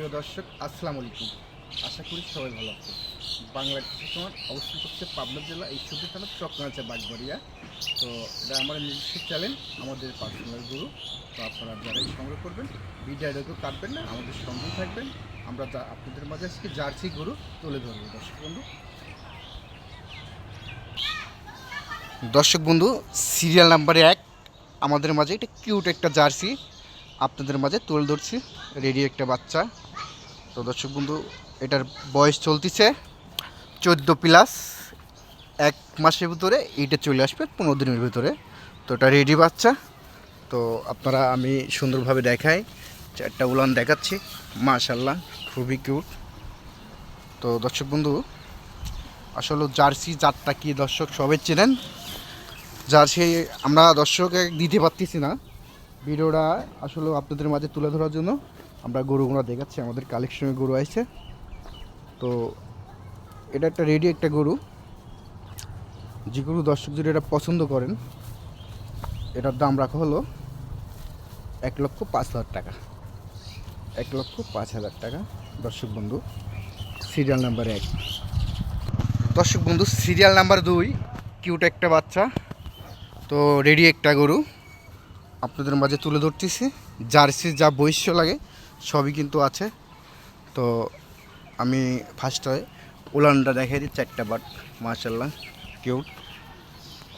প্রিয় দর্শক, আসসালামু আলাইকুম। আশা করি সবাই ভালো আছে বাংলা সমাজ অবস্থান করছে পাবনা জেলা, এই সুদী থানা চক্রাঞ্চা বাগবাড়িয়া। তো এটা আমার নিজস্ব চ্যানেল আমাদের পার্সোনাল গুরু তো আপনারা যারাই সংগ্রহ করবেন ভিডিওটাকেও কাটবেন না, আমাদের সঙ্গেই থাকবেন। আমরা যা আপনাদের মাঝে আজকে জার্সি গরু তুলে ধরবো। দর্শক বন্ধু। দর্শক বন্ধু সিরিয়াল নাম্বারে এক, আমাদের মাঝে একটা কিউট একটা জার্সি। আপনাদের মাঝে তুলে ধরছি। রেডি একটা বাচ্চা। তো দর্শক বন্ধু, এটার বয়স চলতেছে চোদ্দ প্লাস। এক মাসের ভিতরে এইটা চলে আসবে, পনেরো দিনের ভিতরে। তো এটা রেডি বাচ্চা। তো আপনারা, আমি সুন্দরভাবে দেখাই, চারটা উলান দেখাচ্ছি। মাশাল্লাহ খুবই কিউট তো দর্শক বন্ধু, আসলে জার্সি জাতটা কি দর্শক সবাই চেনেন? জার্সি আমরা দর্শকে দিতে পারতেছি না। ভিডিওটা আসলে আপনাদের মাঝে তুলে ধরার জন্য আমরা গরু গরুগুলো দেখাচ্ছি, আমাদের কালেকশনে গরু আছে। তো এটা একটা রেডি একটা গরু। যে গরু দর্শক যদি এটা পছন্দ করেন, এটার দাম রাখা হলো এক লক্ষ পাঁচ হাজার টাকা। এক লক্ষ পাঁচ হাজার টাকা, দর্শক বন্ধু সিরিয়াল নাম্বার এক। দর্শক বন্ধু সিরিয়াল নাম্বার দুই কিউট একটা বাচ্চা, তো রেডি একটা গরু। আপনাদের মাঝে তুলে ধরতেছি, জার্সি যা বৈশ্য লাগে সবই কিন্তু আছে। তো আমি ফার্স্টে উলানটা দেখাই দিই, চারটা বাট মার্শাল্লাহ কিউট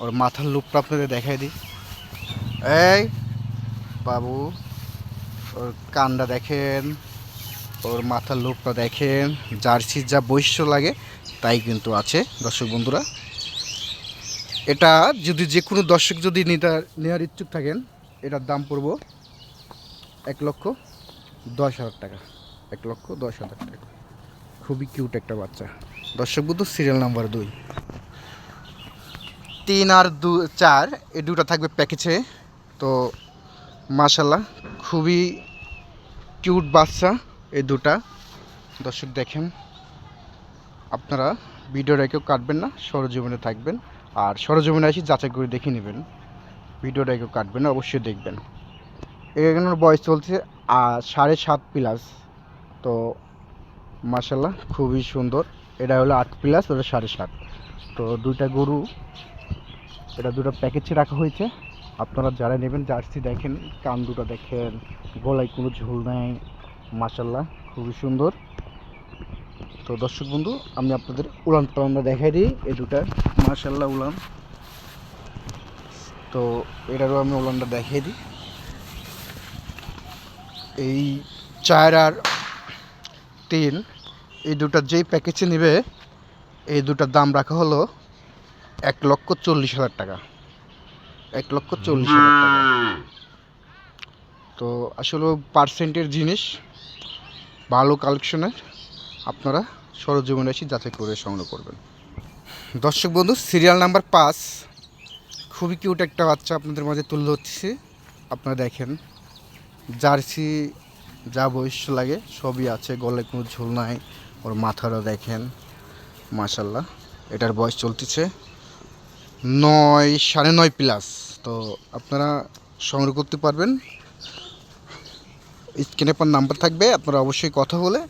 ওর মাথার লুপটা আপনাদের দেখাই দিই। এই, বাবু, ওর কানটা দেখেন, ওর মাথার লুপটা দেখেন, জার্সির যা বৈশ্য লাগে, তাই কিন্তু আছে, দর্শক বন্ধুরা। এটা যদি যে কোনো দর্শক যদি নেওয়ার ইচ্ছুক থাকেন, এটার দাম পড়ব এক লক্ষ। দশ হাজার টাকা। এক লক্ষ দশ হাজার টাকা। খুবই কিউট একটা বাচ্চা। দর্শক বন্ধু সিরিয়াল নাম্বার দুই। তিন আর দু, চার এই দুটো থাকবে প্যাকেজে তো মাশাল্লাহ খুবই কিউট বাচ্চা এই দুটা। দর্শক দেখেন, আপনারা ভিডিওটা কেউ কাটবেন না সরজীবনে থাকবেন। আর সরজমিনে আসি যাচাই করে দেখে নেবেন। ভিডিওটা কেউ কাটবেন না, অবশ্যই দেখবেন। এখানের বয়স চলছে আর সাড়ে সাত প্লাস তো মাসাল্লাহ খুবই সুন্দর। এটা হলো আট প্লাস ওটা সাড়ে সাত। তো দুইটা গরু, এটা দুটো প্যাকেজে রাখা হয়েছে। আপনারা যারা নেবেন জার্সি দেখেন, কান দুটো দেখেন, গলায় কোনো ঝোল নেই মাসাল্লাহ খুবই সুন্দর। তো দর্শক বন্ধু, আমি আপনাদের উড়ান পালানটা দেখাই দিই, এই দুটার মার্শাল্লাহ উলান। তো এটারও আমি উলানটা দেখাই দিই। এই চার আর তিন এই দুটা যেই প্যাকেজে নেবে, এই দুটার দাম রাখা হলো এক লক্ষ চল্লিশ হাজার টাকা। এক লক্ষ চল্লিশ হাজার টাকা। তো আসলে পার্সেন্টের জিনিস, ভালো কালেকশনের আপনারা সরজীবনে এসে যাচাই করে সংগ্রহ করবেন। দর্শক বন্ধু সিরিয়াল নাম্বার পাঁচ। খুবই কিউট একটা বাচ্চা আপনাদের মাঝে তুলে ধরছি। আপনারা দেখেন। জার্সি যা বয়স্য লাগে, সবই আছে, গলে কোনো ঝোল নাই, ওর মাথারও দেখেন মাশাল্লাহ এটার বয়স চলতেছে নয়, সাড়ে নয় প্লাস তো আপনারা সংগ্রহ করতে পারবেন। স্ক্রিনে পর নাম্বার থাকবে, আপনারা অবশ্যই কথা বলে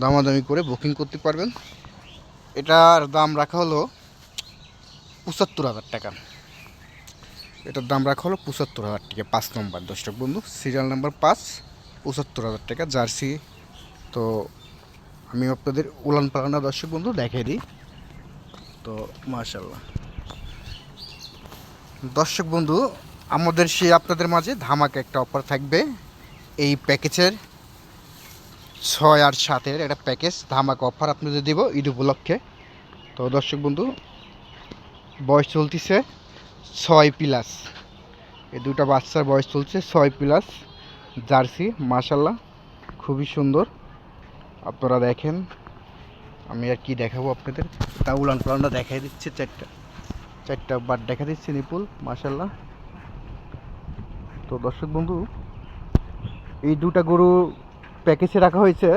দামাদামি করে বুকিং করতে পারবেন। এটার দাম রাখা হলো পঁচাত্তর হাজার টাকা। এটার দাম রাখা হলো পঁচাত্তর হাজার টাকা, পাঁচ নম্বর। দর্শক বন্ধু সিরিয়াল নাম্বার পাঁচ, পঁচাত্তর হাজার টাকা, জার্সি। তো আমি আপনাদের উলান পালানা দর্শক বন্ধু দেখাই দিই। তো মাশাল্লাহ দর্শক বন্ধু, আমাদের সে আপনাদের মাঝে ধামাকা একটা অফার থাকবে। এই প্যাকেজের ছয় আর সাতের একটা প্যাকেজ, ধামাকা অফার আপনাদের দিব ঈদ উপলক্ষে। তো দর্শক বন্ধু, বয়স চলতেছে। ছয় প্লাস। এই দুটো বাচ্চার বয়স চলছে ছয় প্লাস জার্সি মাশাল্লাহ খুবই সুন্দর। আপনারা দেখেন, আমি আর কি দেখাবো আপনাদের। তা উলান পালানটা দেখাই দিচ্ছে চারটা। চারটা বার দেখা দিচ্ছে নিপুল মাশাল্লাহ তো দর্শক বন্ধু, এই দুটা গরু প্যাকেজে রাখা হয়েছে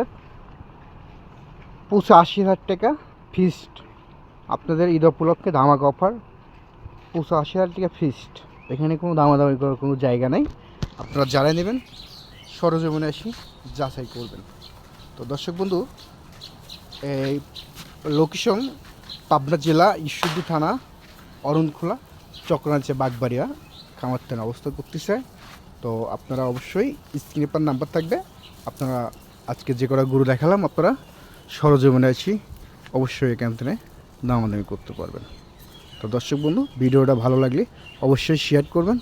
পঁচাশি হাজার টাকা ফিস্ট আপনাদের ঈদ উপলক্ষে ধামাকা অফার। পঁচাশি হাজার টাকা ফিস্ট এখানে কোনো দামাদামি করার কোনো জায়গা নেই। আপনারা যারা নেবেন, সরজমিনে এসে যাচাই করবেন। তো দর্শক বন্ধু, এই লোকেশন পাবনা জেলা, ঈশ্বরদী থানা, অরুণখোলা চক্রাঞ্চে বাগবাড়িয়া খামার থানা অবস্থান করতেছে। তো আপনারা অবশ্যই স্ক্রিনে পার নাম্বার থাকবে। আপনারা আজকে যে কটা গরু দেখালাম, আপনারা সরজমিনে আছি অবশ্যই এখান থেকে দামাদামি করতে পারবেন। তো দর্শক বন্ধু, ভিডিওটা ভালো লাগলে অবশ্যই শেয়ার করবেন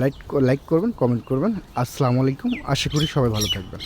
লাইক লাইক করবেন কমেন্ট করবেন। আসসালামু আলাইকুম, আশা করি সবাই ভালো থাকবেন।